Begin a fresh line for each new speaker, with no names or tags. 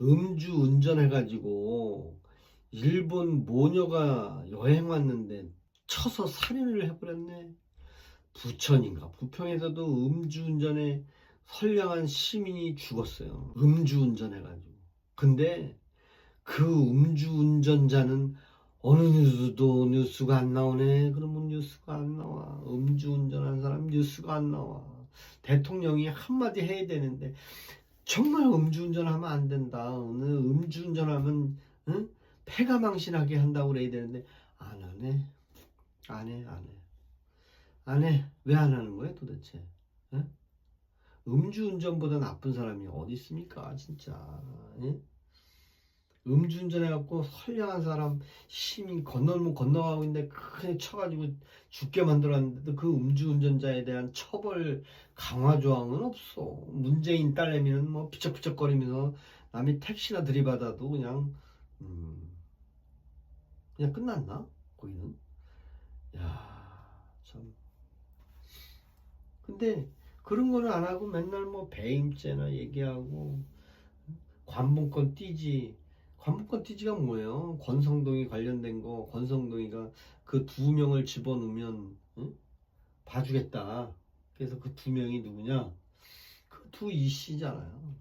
음주 운전해가지고 일본 모녀가 여행 왔는데 쳐서 살인을 해버렸네. 부천인가 부평에서도 음주운전에 선량한 시민이 죽었어요. 음주운전해가지고. 근데 그 음주운전자는 어느 뉴스도 뉴스가 안 나오네. 그러면 뉴스가 안 나와. 음주운전한 사람 뉴스가 안 나와. 대통령이 한마디 해야 되는데 정말 음주운전하면 안 된다. 오늘 음주운전하면 응? 폐가 망신하게 한다고 그래야 되는데 안 하네. 안 해, 안 해. 안 해. 왜 안 하는 거야 도대체? 응? 음주운전보다 나쁜 사람이 어디 있습니까 진짜. 응? 음주운전 해갖고 선량한 사람 시민 건너면 건너가고 있는데 그냥 쳐가지고 죽게 만들었는데도 그 음주운전자에 대한 처벌 강화 조항은 없어. 문재인 딸내미는 뭐 피척피척거리면서 남이 택시나 들이받아도 그냥 음, 그냥 끝났나? 거기는? 야, 참. 근데 그런 거는 안 하고 맨날 뭐 배임죄나 얘기하고 관본권 띠지. 관본권 띠지가 뭐예요? 권성동이 관련된 거 권성동이가 그 두 명을 집어넣으면 응? 봐주겠다. 그래서 그 두 명이 누구냐? 그 두 이씨잖아요.